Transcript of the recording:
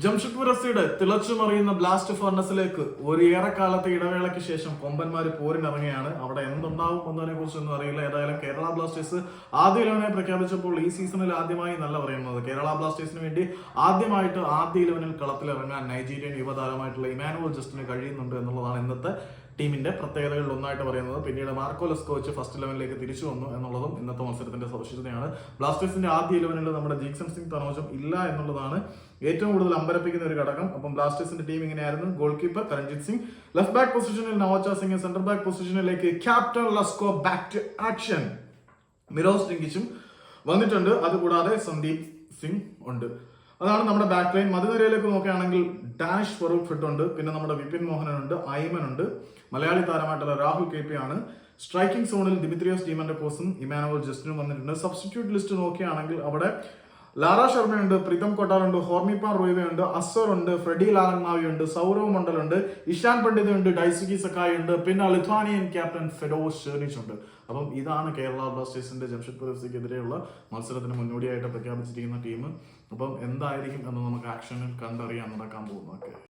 ജംഷഡ്പൂർ തിളച്ചു മറിയുന്ന ബ്ലാസ്റ്റ് ഫർണസിലേക്ക് ഒരു ഏറെക്കാലത്തെ ഇടവേളയ്ക്ക് ശേഷം കൊമ്പന്മാർ പോരിനിറങ്ങുകയാണ്. അവിടെ എന്തുണ്ടാവും എന്നതിനെ കുറിച്ചൊന്നും അറിയില്ല. ഏതായാലും കേരള ബ്ലാസ്റ്റേഴ്സ് ആദ്യ ഇലവനെ പ്രഖ്യാപിച്ചപ്പോൾ ഈ സീസണിൽ ആദ്യമായി നല്ല പറയുന്നത് കേരള ബ്ലാസ്റ്റേഴ്സിന് വേണ്ടി ആദ്യമായിട്ട് ആദ്യ ഇലവനിൽ കളത്തിലിറങ്ങാൻ നൈജീരിയൻ യുവതാരമായിട്ടുള്ള ഇമാനുവൽ ജസ്റ്റിന് കഴിയുന്നുണ്ട് എന്നുള്ളതാണ് ഇന്നത്തെ ടീമിന്റെ പ്രത്യേകതകളിൽ ഒന്നായിട്ട് പറയുന്നത് പിന്നീട് മാർക്കോ ലെസ്കോച്ച് ഫസ്റ്റ് ഇലവനിലേക്ക് തിരിച്ചു വന്നു എന്നുള്ളതും ഇന്നത്തെ മത്സരത്തിന്റെ സവിശേഷതയാണ്. ബ്ലാസ്റ്റേഴ്സിന്റെ ആദ്യ ഇലവനിൽ നമ്മുടെ ജീക്സൺ സിംഗ് തനോജം ഇല്ല എന്നുള്ളതാണ് ഏറ്റവും കൂടുതൽ അമ്പരപ്പിക്കുന്ന ഒരു ഘടകം. അപ്പം ബ്ലാസ്റ്റേഴ്സിന്റെ ടീം ഇങ്ങനെയായിരുന്നു. Goalkeeper Karanjit Singh. Left back പൊസിഷനിൽ നവോച്ച സിംഗ് സെന്റർ ബാക്ക് പൊസിഷനിലേക്ക് captain Lesko back to action Miros ടിങ്കിച്ചും വന്നിട്ടുണ്ട്. അതുകൂടാതെ സന്ദീപ് സിംഗ് ഉണ്ട്. അതാണ് നമ്മുടെ ബാക്ക് ലൈൻ മധുനിരയിലേക്ക് നോക്കുകയാണെങ്കിൽ ഡാഷ് ഫറൂഖ് ഫിറ്റ് ഉണ്ട്. പിന്നെ നമ്മുടെ വിപിൻ മോഹനൻ ഉണ്ട് ഐമൻ ഉണ്ട്. മലയാളി താരമായിട്ടുള്ള രാഹുൽ കെ പി ആണ്. സ്ട്രൈക്കിംഗ് സോണിൽ ദിമിത്രിയോസ് ഡീമന്റെ കോസും ഇമാനുവൽ ജസ്റ്റിനും വന്നിട്ടുണ്ട്. സബ്സ്റ്റിറ്റ്യൂട്ട് ലിസ്റ്റ് നോക്കുകയാണെങ്കിൽ അവിടെ ലാറ ശർമ്മയുണ്ട് പ്രീതം കൊട്ടാറുണ്ട് ഹോർമിപ്പാൻ റോയ്വയുണ്ട് അസർ ഉണ്ട് ഫ്രെഡി ഉണ്ട് സൗരവ് മണ്ഡൽ ഉണ്ട് ഇഷാൻ പണ്ഡിത് ഉണ്ട് ഡൈസുക്കി സക്കായി ഉണ്ട് പിന്നെ ലിത്വാനിയൻ ക്യാപ്റ്റൻ ഫെഡോസ് ഷെർണിച്ച് ഉണ്ട് അപ്പം ഇതാണ് കേരള ബ്ലാസ്റ്റേഴ്സിന്റെ ജംഷഡ്പൂർ എഫ് സിക്കെതിരെയുള്ള മത്സരത്തിന് മുന്നോടിയായിട്ട് പ്രഖ്യാപിച്ചിരിക്കുന്ന ടീം. അപ്പം എന്തായിരിക്കും എന്ന് നമുക്ക് ആക്ഷനിൽ കണ്ടറിയാൻ നടക്കാൻ പോകുന്നതൊക്കെ.